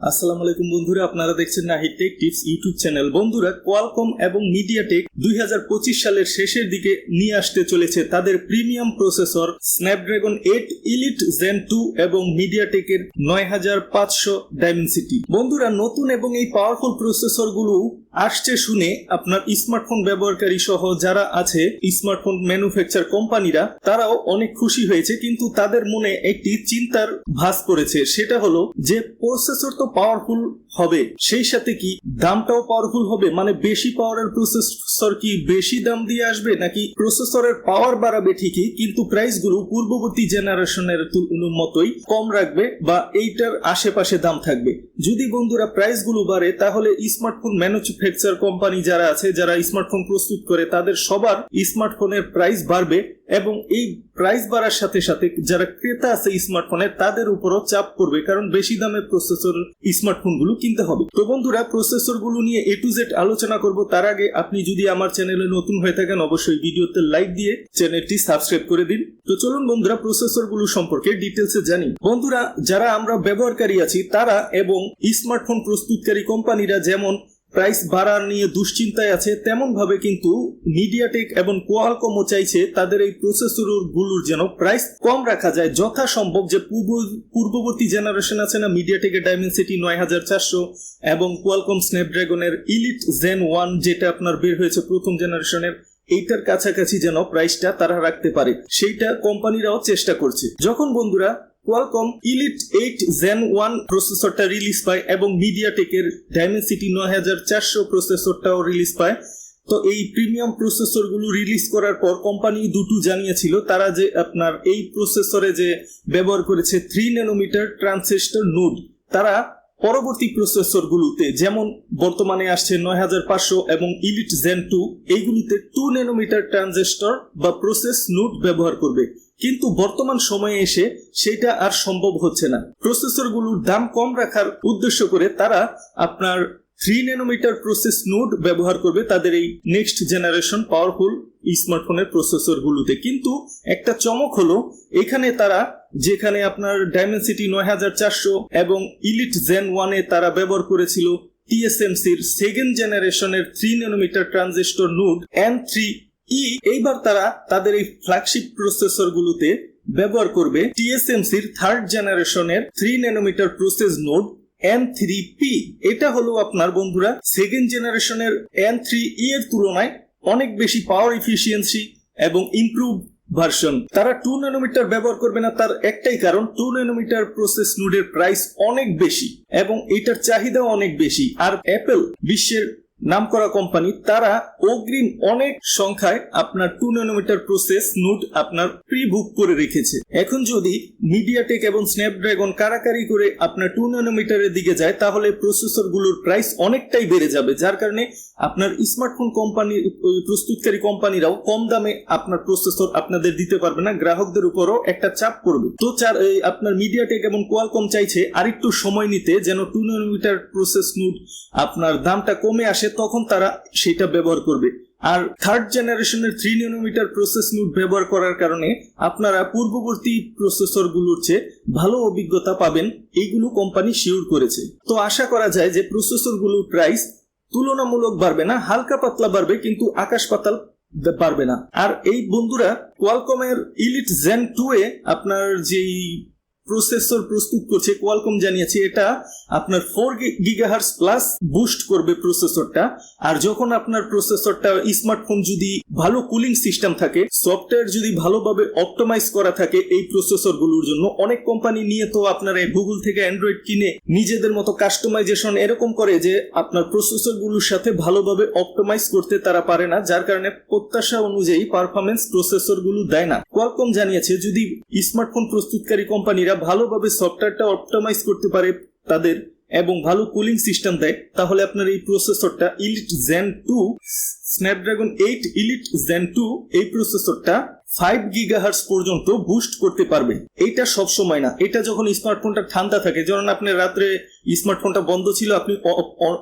আসসালামু আলাইকুম বন্ধুরা, আপনারা দেখছেন Nahid Tech Tips YouTube channel. বন্ধুরা, কোয়ালকম এবং মিডিয়াটেক দুই হাজার পঁচিশ সালের শেষের দিকে নিয়ে আসতে চলেছে তাদের premium processor Snapdragon eight elite gen two এবং মিডিয়াটেকের নয় হাজার পাঁচশো ডাইমেনসিটি। বন্ধুরা, নতুন এবং এই পাওয়ারফুল প্রসেসরগুলো আসছে শুনে আপনার স্মার্টফোন ব্যবহারকারী সহ যারা আছে স্মার্টফোন ম্যানুফ্যাকচার কোম্পানিরা, তারাও অনেক খুশি হয়েছে, কিন্তু তাদের মনে একটি চিন্তার ভাস করেছে সেটা হলো যে প্রসেসর তো পাওয়ারফুল হবে, সেই সাথে কি দামটাও পাওয়ারফুল হবে? মানে বেশি পাওয়ারের প্রসেসর কি বেশি দাম দিয়ে আসবে? নাকি প্রসেসরের পাওয়ার বাড়াবে ঠিকই, কিন্তু প্রাইসগুলো পূর্ববর্তী জেনারেশনের মতোই কম রাখবে বা এইটার আশেপাশে দাম থাকবে? যদি বন্ধুরা প্রাইসগুলো বাড়ে, তাহলে স্মার্টফোন ম্যানুফ্যাকচার কোম্পানি যারা আছে, যারা স্মার্টফোন প্রস্তুত করে, তাদের সবার স্মার্টফোনের প্রাইস বাড়বে এবং এই প্রাইস বাড়ার সাথে সাথে যারা ক্রেতা আছে স্মার্টফোনের তাদের উপরও চাপ পড়বে কারণ বেশি দামের প্রসেসর স্মার্টফোনগুলো কিনতে হবে। তো বন্ধুরা প্রসেসরগুলো নিয়ে এ টু জেড আলোচনা করব। তার আগে আপনি যদি আমার চ্যানেলে নতুন হয়ে থাকেন, অবশ্যই ভিডিওতে লাইক দিয়ে চ্যানেলটি সাবস্ক্রাইব করে দিন। তো চলুন বন্ধুরা প্রসেসরগুলো সম্পর্কে ডিটেলসে জানি। বন্ধুরা, যারা আমরা ব্যবহারকারী আছি, তারা এবং স্মার্টফোন প্রস্তুতকারী কোম্পানিরা যেমন প্রাইস বাড়ার নিয়ে দুশ্চিন্তায় আছে তেমন ভাবে কিন্তু মিডিয়াটেক এবং কোয়ালকমও চাইছে তাদের এই প্রসেসরগুলোর যেন প্রাইস কম রাখা যায়। যথাসম্ভব যে পূর্ব, পূর্ববর্তী জেনারেশন আছে না, মিডিয়াটেকের ডাইমেনসিটি নয় হাজার চারশো এবং কোয়ালকম স্ন্যাপড্রাগনের ইলিট জেন ওয়ান যেটা আপনার বের হয়েছে প্রথম জেনারেশনের, এইটার কাছাকাছি যেন প্রাইসটা তারা রাখতে পারে। সেইটা কোম্পানিরাও চেষ্টা করছে। যখন বন্ধুরা Qualcomm elite eight gen one প্রসেসরটা release পায় এবং মিডিয়াটেকের ডাইমেন্সিটি নয় হাজার চারশো প্রসেসরটাও রিলিজ পায়। তো এই প্রিমিয়াম প্রসেসরগুলো রিলিজ করার পর কোম্পানি দুটো জানিয়েছিল, তারা যে আপনার এই প্রসেসরে যে ব্যবহার করেছে থ্রি ন্যানোমিটার ট্রান্সেস্টার নোড তারা পরবর্তী প্রসেসরগুলোতে যেমন বর্তমানে আসছে নয় হাজার পাঁচশো এবং ইলিট জেন টু এইগুলিতে টু ন্যানোমিটার ট্রানজিস্টর বা প্রসেস নোট ব্যবহার করবে। কিন্তু বর্তমান সময়ে এসে সেটা আর সম্ভব হচ্ছে না। প্রসেসরগুলোর দাম কম রাখার উদ্দেশ্য করে তারা আপনার থ্রি ন্যানোমিটার প্রসেস নোড ব্যবহার করবে তাদের এই নেক্সট জেনারেশন পাওয়ারফুল স্মার্টফোনের প্রসেসরগুলোতে কিন্তু একটা চমক হলো, এখানে তারা, যেখানে আপনার ডাইমেনসিটি নয় হাজার চারশো এবং ইলিট জেন ওয়ানে তারা ব্যবহার করেছিল টিএসএমসির সেকেন্ড জেনারেশনের three nanometer transistor node N three E এইবার তারা তাদের এই ফ্ল্যাগশিপ প্রসেসর গুলোতে ব্যবহার করবে টিএসএমসির থার্ড জেনারেশনের three nanometer process node N three P এটা হলো আপনার বন্ধুরা সেকেন্ড জেনারেশনের এন থ্রি ই এর তুলনায় অনেক বেশি পাওয়ার এফিসিয়েন্সি এবং ইমপ্রুভ ভার্সন তারা টু ন্যানোমিটার ব্যবহার করবে না, তার একটাই কারণ টু ন্যানোমিটার প্রসেস নুডের প্রাইস অনেক বেশি এবং এটার চাহিদা অনেক বেশি। আর অ্যাপেল বিশ্বের নামকরা কোম্পানি, তারা অগ্রিম অনেক সংখ্যায় আপনার টু ন্যানোমিটার প্রসেস নোট আপনার প্রি বুক করে রেখেছে। এখন যদি মিডিয়াটেক এবং স্ন্যাপড্রাগন কারাকারি করে আপনার টু ন্যানোমিটারের দিকে যায়, তাহলে প্রসেসরগুলোর প্রাইস অনেকটাই বেড়ে যাবে, যার কারণে আপনার স্মার্টফোন কোম্পানি প্রস্তুতকারী কোম্পানিরাও কম দামে আপনার প্রসেসর আপনাদের দিতে পারবে না, গ্রাহকদের উপরও একটা চাপ পড়বে। তো চার আপনার মিডিয়াটেক এবং কোয়ালকম চাইছে আরেকটু সময় নিতে যেন টু ন্যানোমিটার প্রসেস নোট আপনার দামটা কমে আসে তখন তারা সেটা ব্যবহার করবে। আর থার্ড জেনারেশনের থ্রি ন্যানোমিটার প্রসেস নোট ব্যবহার করার কারণে আপনারা পূর্ববর্তী প্রসেসরগুলোর চেয়ে ভালো অভিজ্ঞতা পাবেন, এইগুলো কোম্পানি শিওর করেছে। তো আশা করা যায় যে প্রসেসরগুলোর প্রাইস তুলনামূলক বাড়বে না, হালকা পাতলা বাড়বে, কিন্তু আকাশ পাতাল পারবে না। আর এই বন্ধুরা কোয়ালকমের ইলিট জেন টু এ আপনার যেই প্রসেসর প্রস্তুত করছে কোয়ালকম জানিয়েছে এটা আপনার ফোর গিগাহার্স প্লাস বুস্ট করবে প্রসেসরটা। আর যখন আপনার প্রসেসরটা স্মার্টফোন যদি ভালো কুলিং সিস্টেম থাকে সফটওয়্যার যদি ভালোভাবে অপটোমাইজ করা থাকে এই প্রসেসরগুলোর জন্য, অনেক কোম্পানি নিয়ে তো আপনারা গুগল থেকে অ্যান্ড্রয়েড কিনে নিজেদের মতো কাস্টমাইজেশন এরকম করে যে আপনার প্রসেসরগুলোর সাথে ভালোভাবে অপটোমাইজ করতে তারা পারে না, যার কারণে প্রত্যাশা অনুযায়ী পারফরমেন্স প্রসেসরগুলো দেয় না। কোয়ালকম জানিয়েছে, যদি স্মার্টফোন প্রস্তুতকারী কোম্পানিরা ভালোভাবে সফটওয়্যারটা অপটোমাইজ করতে পারে তাদের এবং ভালো কুলিং সিস্টেম দেয়, তাহলে আপনার এই প্রসেসরটা elite gen two Snapdragon eight elite gen two এই প্রসেসরটা ফাইভ গিগাহার্স পর্যন্ত বুস্ট করতে পারবে। এইটা সব সময় না। এটা যখন স্মার্টফোনটা ঠান্ডা থাকে, যেমন আপনি রাত্রে স্মার্টফোনটা বন্ধ ছিল, আপনি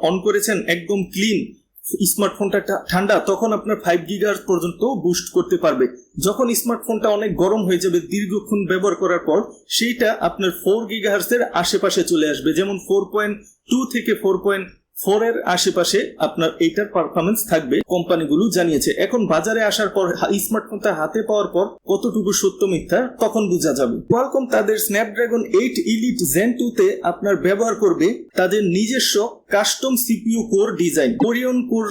অন করেছেন, একদম ক্লিন স্মার্টফোনটা ঠান্ডা, তখন আপনার ফাইভ গিগার পর্যন্ত বুস্ট করতে পারবে। যখন স্মার্টফোনটা অনেক গরম হয়ে যাবে, দীর্ঘক্ষণ ব্যবহার করার পর, সেইটা আপনার ফোর গিগাহার্সের আশেপাশে চলে আসবে। যেমন ফোর পয়েন্ট টু থেকে ফোর পয়েন্ট ফোর এর আশেপাশে আপনার এইটার পারফরমেন্স থাকবে। কোম্পানিগুলো জানিয়েছে, এখন বাজারে আসার পর স্মার্টফোনটা হাতে পাওয়ার পর কতটুকু সত্য মিথ্যা তখন বোঝা যাবে। কোয়ালকম তাদের Snapdragon eight elite gen two তে আপনার ব্যবহার করবে তাদের নিজস্ব custom CPU core design Oryon core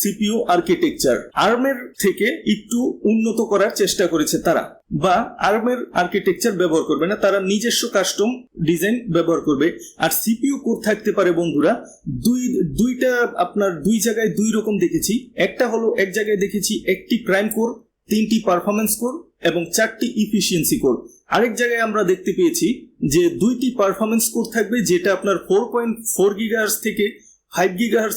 CPU architecture, আর্মের থেকে একটু উন্নত করার চেষ্টা করেছে তারা। বা আর্মের আর্কিটেকচার ব্যবহার করবে না, তারা নিজস্ব কাস্টম ডিজাইন ব্যবহার করবে। আর সিপিইউ কোর থাকতে পারে বন্ধুরা, দুই, দুইটা আপনার দুই জায়গায় দুই রকম দেখেছি। একটা হলো এক জায়গায় দেখেছি একটি প্রাইম কোর, তিনটি পারফরমেন্স কোর এবং চারটি ইফিসিয়েন্সি কোর। আরেক জায়গায় আমরা দেখতে পেয়েছি যে দুইটি পারফরমেন্স কোর থাকবে, যেটা আপনার ফোর পয়েন্ট ফোর গিগাহার্স থেকে ফাইভ গিগাহার্স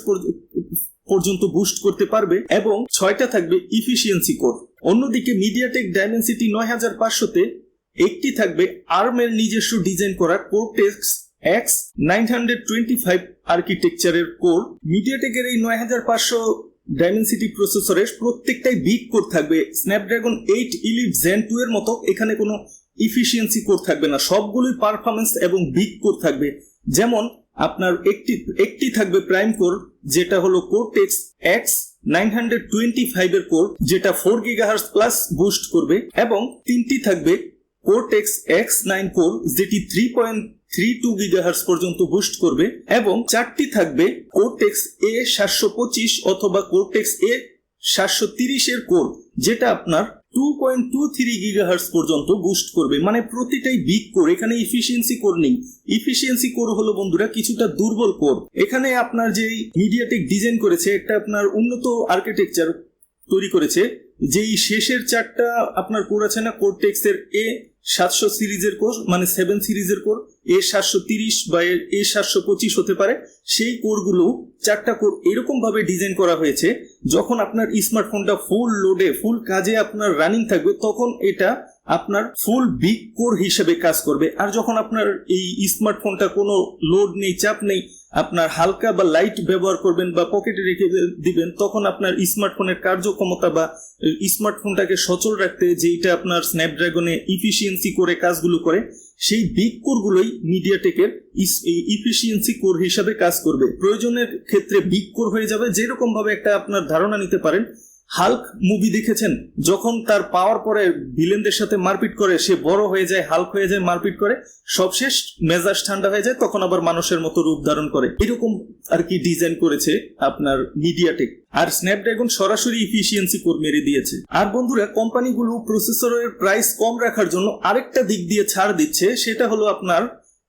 পর্যন্ত বুস্ট করতে পারবে এবং ছয়টা থাকবে ইফিসিয়েন্সি কোর অন্যদিকে মিডিয়াটেক ডাইমেনসিটি নয় হাজার পাঁচশোতে একটি থাকবে আর্মের নিজস্ব ডিজাইন করা Cortex X nine hundred twenty five আর্কিটেকচারের কোর মিডিয়াটেকের এই নয় হাজার পাঁচশো ডাইমেনসিটি প্রসেসরের প্রত্যেকটাই বিগ কোর থাকবে। Snapdragon eight elite gen two এর মতো এখানে কোনো ইফিসিয়েন্সি কোর থাকবে না। সবগুলোই পারফরমেন্স এবং বিগ কোর থাকবে। যেমন আপনার একটি একটি থাকবে প্রাইম কোর যেটা হলো Cortex X nine hundred twenty five এর কোর যেটা ফোর গিগাহার্স প্লাস বুস্ট করবে, এবং তিনটি থাকবে কোরটেক্স এক্স নাইন কোর যেটি three point three two gigahertz পর্যন্ত বুস্ট করবে, এবং চারটি থাকবে কোরটেক্স এ সাতশো পঁচিশ অথবা কোরটেক্স এ সাতশো তিরিশের কোর যেটা আপনার two point two three gigahertz পর্যন্ত বুস্ট করবে। মানে প্রতিটাই বিগ কোর এখানে ইফিসিয়েন্সি কোর নেই। ইফিসিয়েন্সি কোর হলো বন্ধুরা কিছুটা দুর্বল কোর এখানে আপনার যে মিডিয়াটেক ডিজাইন করেছে, একটা আপনার উন্নত আর্কিটেকচার তৈরি করেছে, যেই শেষের চারটা আপনার কোর আছে না কোরটেক্স এর এ সাতশো সিরিজের কোর মানে সেভেন সিরিজের কোর এ সাতশো তিরিশ বা এ সাতশো পঁচিশ হতে পারে, সেই কোরগুলো চারটা কোর এরকম ভাবে ডিজাইন করা হয়েছে, যখন আপনার স্মার্টফোনটা ফুল লোডে ফুল কাজে আপনার রানিং থাকবে, তখন এটা আপনার ফুল বিগ কোর হিসেবে কাজ করবে। আর যখন আপনার এই স্মার্টফোনটা কোনো লোড নেই, চাপ নেই, আপনার হালকা বা লাইট ব্যবহার করবেন বা পকেটে রেখে দিবেন, তখন আপনার স্মার্টফোনের কার্যক্ষমতা বা স্মার্টফোনটাকে সচল রাখতে যেইটা আপনার স্ন্যাপড্রাগনে ইফিসিয়েন্সি করে কাজগুলো করে সেই বিগ কোরগুলোই মিডিয়াটেকের ইফিসিয়েন্সি কোর হিসাবে কাজ করবে। প্রয়োজনের ক্ষেত্রে বিগ কোর হয়ে যাবে যেরকম ভাবে একটা আপনার ধারণা নিতে পারেন হাল্ক মুভি দেখেছেন? যখন তার পাওয়ার পরে ভিলেনদের সাথে মারপিট করে, সে বড় হয়ে যায়, হাল্ক হয়ে যায়, মারপিট করে, সবশেষ মেজাজ ঠান্ডা হয়ে যায়, তখন আবার মানুষের মতো রূপ ধারণ করে। এরকম আর কি ডিজাইন করেছে আপনার মিডিয়াটেক। আর স্ন্যাপড্রাগন সরাসরি ইফিসিয়েন্সি কোর মেরে দিয়েছে। আর বন্ধুরা, কোম্পানিগুলো প্রসেসরের প্রাইস কম রাখার জন্য আরেকটা দিক দিয়ে ছাড় দিচ্ছে, সেটা হলো আপনার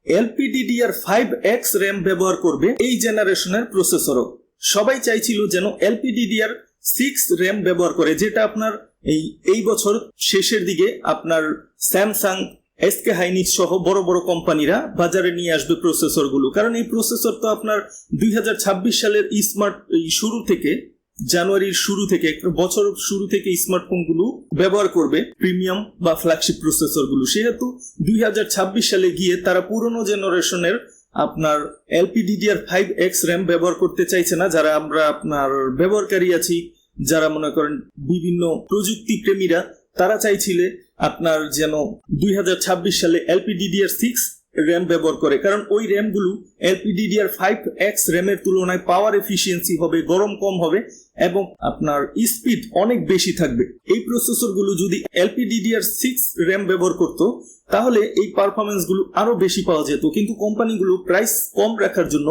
এলপিডিডিআর ফাইভ এক্স র্যাম ব্যবহার করবে এই জেনারেশনের প্রসেসরও সবাই চাইছিল যেন এলপিডিডিআর সিক্স র্যাম ব্যবহার করে, যেটা আপনার এই এই বছর শেষের দিকে আপনার স্যামসাং এসকে হাইনিক্স সহ বড় বড় কোম্পানিরা বাজারে নিয়ে আসবে প্রসেসরগুলো কারণ এই প্রসেসর তো আপনার দুই হাজার ছাব্বিশ সালের স্মার্ট শুরু থেকে, জানুয়ারির শুরু থেকে বছর শুরু থেকে স্মার্টফোনগুলো ব্যবহার করবে প্রিমিয়াম বা ফ্ল্যাগশিপ প্রসেসরগুলো সেহেতু দুই হাজার ছাব্বিশ সালে গিয়ে তারা পুরনো জেনারেশনের আপনার এলপিডিডিআর ফাইভ এক্স র্যাম ব্যবহার করতে চাইছে না, যারা আমরা আপনার ব্যবহারকারী আছি, যারা মনে করেন বিভিন্ন প্রযুক্তি প্রেমীরা তারা চাইছিলে আপনার যেন দুই হাজার ছাব্বিশ সালে এলপিডিডিআর সিক্স র্যাম ব্যবহার করে। কারণ ওই র্যামগুলো এলপিডিডিআর ফাইভ এক্স র্যামের তুলনায় পাওয়ার এফিসিয়েন্সি হবে, গরম কম হবে এবং আপনার স্পিড অনেক বেশি থাকবে। এই প্রসেসরগুলো যদি এলপিডিডিআর সিক্স র্যাম ব্যবহার করত, তাহলে এই পারফরমেন্সগুলো আরও বেশি পাওয়া যেত। কিন্তু কোম্পানিগুলো প্রাইস কম রাখার জন্য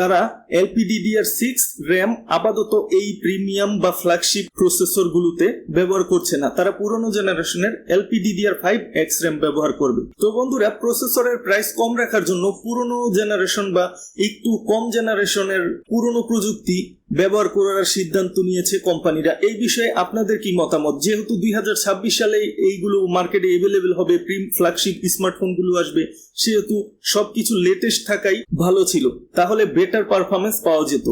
তারা এলপিডিডিআর সিক্স র্যাম আপাতত এই প্রিমিয়াম বা ফ্ল্যাগশিপ প্রসেসর গুলোতে ব্যবহার করছে না। তারা পুরনো জেনারেশনের এলপিডিডিআর ফাইভ এক্স র্যাম ব্যবহার করবে। তো বন্ধুরা, প্রসেসরের প্রাইস কম রাখার জন্য পুরনো জেনারেশন বা একটু কম জেনারেশনের পুরনো প্রযুক্তি ব্যবহার করার সিদ্ধান্ত নিয়েছে কোম্পানিরা। এই বিষয়ে আপনাদের কি মতামত? যেহেতু দুই হাজার ছাব্বিশ সালে এইগুলো মার্কেটে এভেলেবেল হবে প্রিম ফ্ল্যাগশিপ স্মার্টফোনগুলো আসবে, সেহেতু সবকিছু লেটেস্ট থাকাই ভালো ছিল। তাহলে বেটার পারফরমেন্স পাওয়া যেত।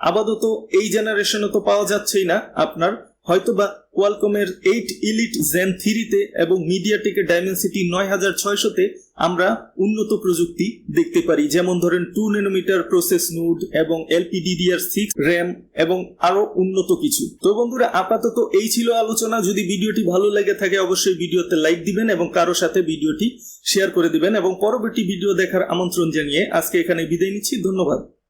আপাতত এই জেনারেশনে তো পাওয়া যাচ্ছেই না। আপনার হয়তোবা কোয়ালকমের এইট ইলিট জেন থ্রিতে এবং মিডিয়াটেকের ডায়মেনসিটি নয় হাজার ছয়শতে আমরা উন্নত প্রযুক্তি দেখতে পারি। যেমন ধরেন টু ন্যানোমিটার প্রসেস নোড এবং এলপিডিডিআর সিক্স র্যাম এবং আরও উন্নত কিছু। তো বন্ধুরা, আপাতত এই ছিল আলোচনা। যদি ভিডিওটি ভালো লেগে থাকে, অবশ্যই ভিডিওতে লাইক দিবেন এবং কারও সাথে ভিডিওটি শেয়ার করে দিবেন। এবং পরবর্তী ভিডিও দেখার আমন্ত্রণ জানিয়ে আজকে এখানে বিদায় নিচ্ছি। ধন্যবাদ।